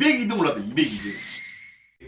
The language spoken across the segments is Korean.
202등 올랐다 202등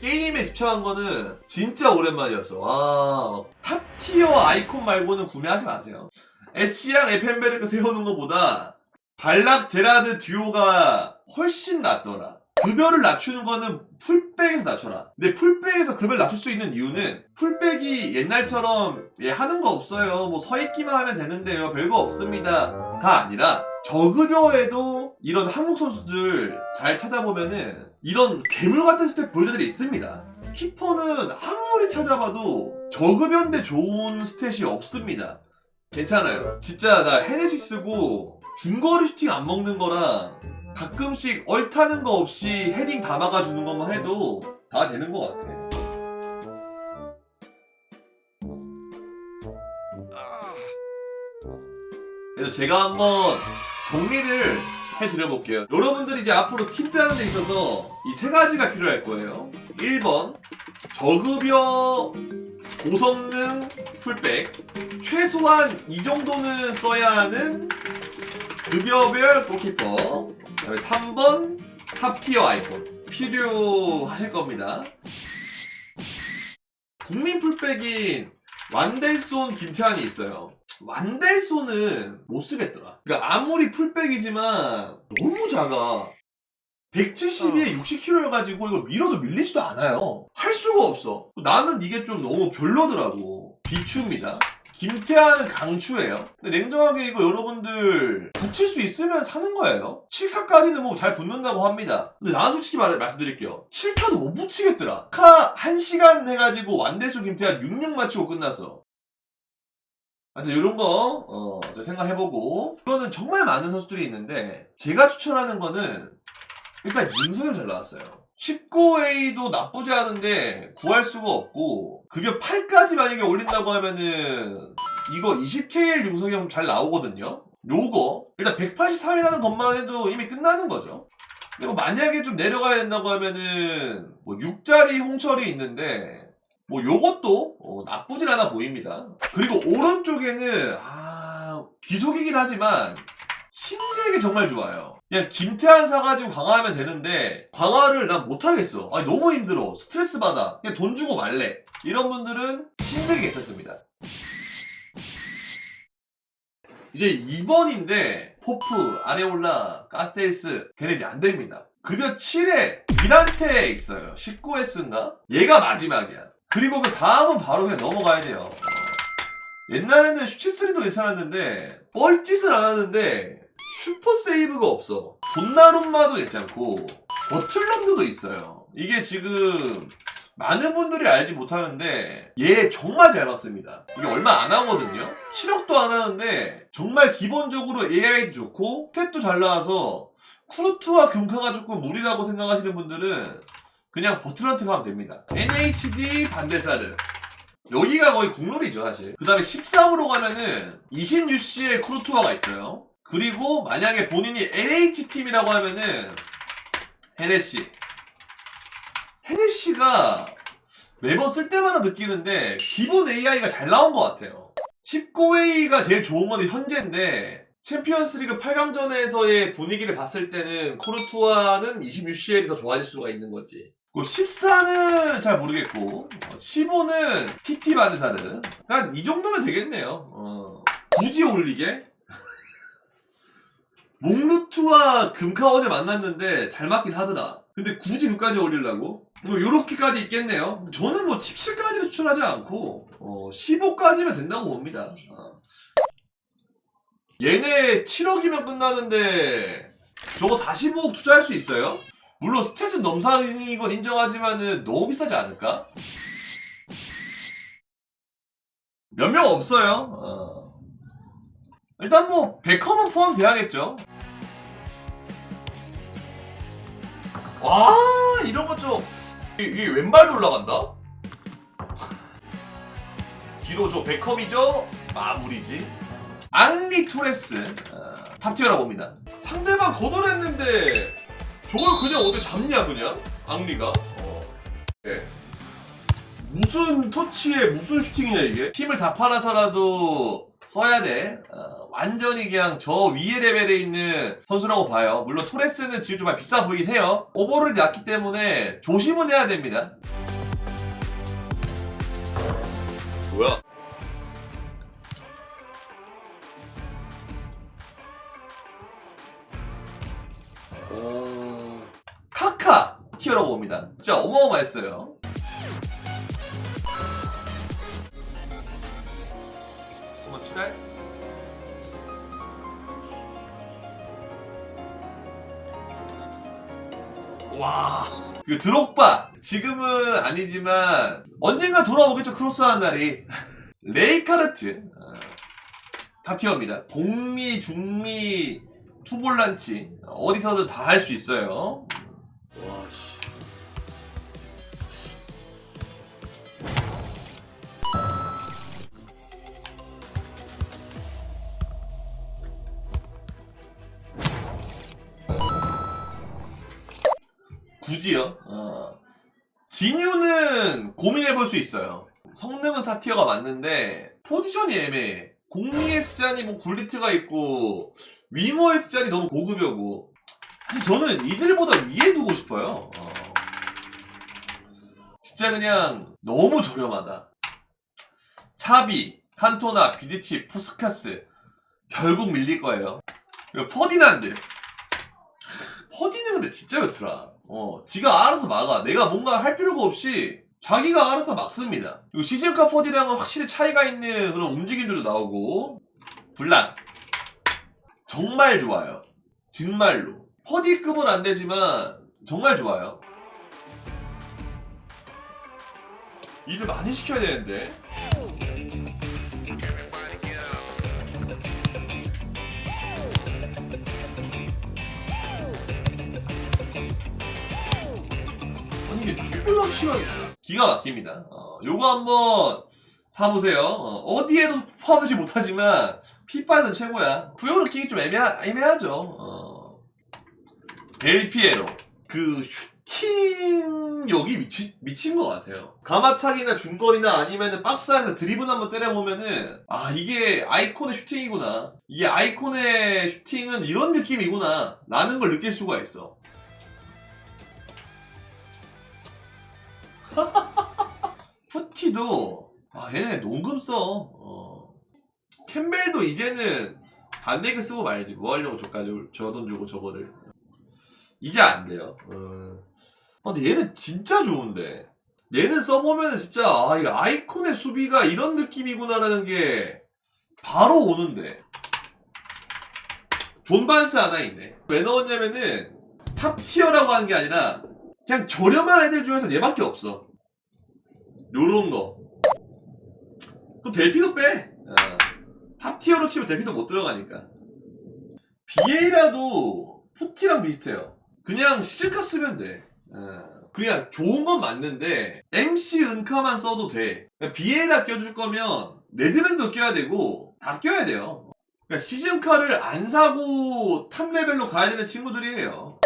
게임에 집착한 거는 진짜 오랜만이었어 와 탑티어 아이콘 말고는 구매하지 마세요 에시앙 에펜베르크 세우는 것보다 발락 제라드 듀오가 훨씬 낫더라 급여를 낮추는 거는 풀백에서 낮춰라. 근데 풀백에서 급여를 낮출 수 있는 이유는 풀백이 옛날처럼 예, 하는 거 없어요. 뭐 서 있기만 하면 되는데요. 별거 없습니다. 가 아니라 저급여에도 이런 한국 선수들 잘 찾아보면은 이런 괴물 같은 스텝 볼들이 있습니다. 키퍼는 아무리 찾아봐도 저급여인데 좋은 스탯이 없습니다. 괜찮아요. 진짜 나 헤네시 쓰고 중거리 슈팅 안 먹는 거랑 가끔씩 얼타는 거 없이 헤딩 다 막아주는 것만 해도 다 되는 것 같아. 그래서 제가 한번 정리를 해드려 볼게요. 여러분들이 이제 앞으로 팀 짜는 데 있어서 이 세 가지가 필요할 거예요. 1번 저급여 고성능 풀백 최소한 이 정도는 써야 하는 급여별 골키퍼 그 다음에 3번 탑티어 아이콘 필요하실 겁니다. 국민 풀백인 완델손 김태환이 있어요. 완델손은 못 쓰겠더라. 그러니까 아무리 풀백이지만 너무 작아. 172에 60kg여가지고 이거 밀어도 밀리지도 않아요. 할 수가 없어. 나는 이게 좀 너무 별로더라고. 비추입니다. 김태환은 강추예요. 근데 냉정하게 이거 여러분들 붙일 수 있으면 사는 거예요. 7카까지는 뭐 잘 붙는다고 합니다. 근데 나는 솔직히 말, 말씀드릴게요. 7카도 못 붙이겠더라. 카 1시간 해가지고 완대수 김태환 66 맞추고 끝났어. 하여튼 이런 거, 어, 저 생각해보고. 이거는 정말 많은 선수들이 있는데, 제가 추천하는 거는, 일단 윤석열 잘 나왔어요. 19A도 나쁘지 않은데, 구할 수가 없고, 급여 8까지 만약에 올린다고 하면은, 이거 20KL 윤석열 잘 나오거든요? 요거, 일단 183이라는 것만 해도 이미 끝나는 거죠. 근데 뭐 만약에 좀 내려가야 된다고 하면은, 뭐 6짜리 홍철이 있는데, 뭐 요것도 어, 나쁘진 않아 보입니다. 그리고 오른쪽에는 아 귀속이긴 하지만 신세계 정말 좋아요. 그냥 김태환 사가지고 강화하면 되는데 강화를 난 못하겠어. 아니 너무 힘들어. 스트레스 받아. 그냥 돈 주고 말래. 이런 분들은 신세계 괜찮습니다. 이제 2번인데 포프, 아레올라, 가스테이스 걔네 이제 안 됩니다. 급여 7에 미란테 있어요. 19S인가? 얘가 마지막이야. 그리고 그 다음은 바로 그냥 넘어가야 돼요. 어. 옛날에는 슈치스리도 괜찮았는데 뻘짓을 안 하는데 슈퍼 세이브가 없어. 돈나룸마도 괜찮고 버틀런드도 있어요. 이게 지금 많은 분들이 알지 못하는데 얘 정말 잘 봤습니다. 이게 얼마 안 하거든요. 7억도 안 하는데 정말 기본적으로 AI도 좋고 스탯도 잘 나와서 쿠르트와 금카가 조금 무리라고 생각하시는 분들은 그냥 버틀런트 가면 됩니다. NHD 반데사르. 여기가 거의 국룰이죠, 사실. 그 다음에 13으로 가면은 20UC의 쿠르투아가 있어요. 그리고 만약에 본인이 NH팀이라고 하면은 헤네시. 헤네시가 매번 쓸 때마다 느끼는데 기본 AI가 잘 나온 것 같아요. 19A가 제일 좋은 건 현재인데 챔피언스 리그 8강전에서의 분위기를 봤을 때는 코르투아는 26CL이 더 좋아질 수가 있는 거지. 14는 잘 모르겠고 15는 TT 바드사르 한 이 정도면 되겠네요. 어. 굳이 올리게? 몽루트와 금카 어제 만났는데 잘 맞긴 하더라. 근데 굳이 그까지 올리려고? 뭐 요렇게까지 있겠네요. 저는 뭐 17까지는 추천하지 않고 어, 15까지면 된다고 봅니다. 어. 얘네 7억이면 끝나는데 저거 45억 투자할 수 있어요? 물론 스탯은 넘사인 건 인정하지만은 너무 비싸지 않을까? 몇 명 없어요. 어. 일단 뭐 베컴은 포함돼야겠죠. 와 이런 거좀 이게 왼발로 올라간다? 뒤로 저 베컴이죠? 마무리지. 앙리 토레스 어, 탑티어라고 봅니다. 상대방 걷어냈는데 저걸 그냥 어디 잡냐 그냥 앙리가 어. 예. 무슨 터치에 무슨 슈팅이냐 이게 팀을 다 팔아서라도 써야 돼. 어, 완전히 그냥 저 위에 레벨에 있는 선수라고 봐요. 물론 토레스는 지금 좀 비싸 보이긴 해요. 오버롤이 낮기 때문에 조심은 해야 됩니다. 진짜 어마어마했어요. 한번 치달. 와. 그 드록바. 지금은 아니지만 언젠가 돌아오겠죠 크로스한 날이. 레이카르트. 어, 탑티어입니다. 동미 중미 투볼란치. 어디서든 다 할 수 있어요. 와씨 굳이요? 어. 진유는 고민해볼 수 있어요. 성능은 타티어가 맞는데 포지션이 애매해. 공미의 스잔이 뭐 굴리트가 있고 윙어의 스잔이 너무 고급이고 사실 저는 이들보다 위에 두고 싶어요. 어. 진짜 그냥 너무 저렴하다. 차비, 칸토나, 비디치, 푸스카스 결국 밀릴 거예요. 퍼디난드 퍼디는 근데 진짜 좋더라. 어, 지가 알아서 막아. 내가 뭔가 할 필요가 없이 자기가 알아서 막습니다. 그리고 시즌카 퍼디랑은 확실히 차이가 있는 그런 움직임들도 나오고 블랑 정말 좋아요. 정말로 퍼디급은 안 되지만 정말 좋아요. 일을 많이 시켜야 되는데. 아니 이게 투블런치가 기가 막힙니다. 어, 요거 한번 사보세요. 어, 디에도 포함되지 못하지만 피파는 최고야. 부여를 끼기 좀 애매하, 애매하죠. 어. 델피에로 그 슈팅력이 미치, 미친 것 같아요. 가마차기나 중거리나 아니면은 박스 안에서 드리븐 한번 때려보면은 아 이게 아이콘의 슈팅이구나. 이게 아이콘의 슈팅은 이런 느낌이구나. 라는 걸 느낄 수가 있어. 푸티도 아 얘네 농금 써. 어. 캠벨도 이제는 반대그 쓰고 말지 뭐 하려고 저까지 저돈 주고 저거를 이제 안 돼요. 어. 아, 근데 얘는 진짜 좋은데 얘는 써보면 진짜 아 이거 아이콘의 수비가 이런 느낌이구나라는 게 바로 오는데 존 반스 하나 있네. 왜 넣었냐면은 탑 티어라고 하는 게 아니라 그냥 저렴한 애들 중에서 얘밖에 없어. 요런 거. 그럼 델피도 빼. 어. 탑 티어로 치면 델피도 못 들어가니까. BA라도 푸티랑 비슷해요. 그냥 시즌카 쓰면 돼. 어. 그냥 좋은 건 맞는데 MC 은카만 써도 돼. 그러니까 BA라 껴줄 거면 레드밴도 껴야 되고 다 껴야 돼요. 그러니까 시즌카를 안 사고 탑 레벨로 가야 되는 친구들이에요.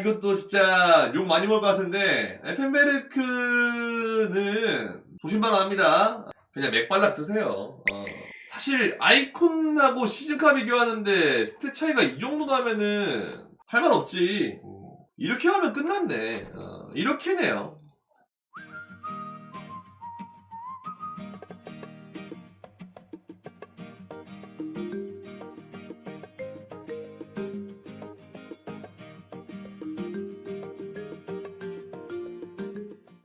아, 이것도 진짜 욕 많이 먹을 것 같은데, 에펜베르크는 조심바람합니다. 그냥 맥발락 쓰세요. 어. 사실, 아이콘하고 시즌카 비교하는데, 스탯 차이가 이 정도 나면은, 할 말 없지. 이렇게 하면 끝났네. 어, 이렇게네요.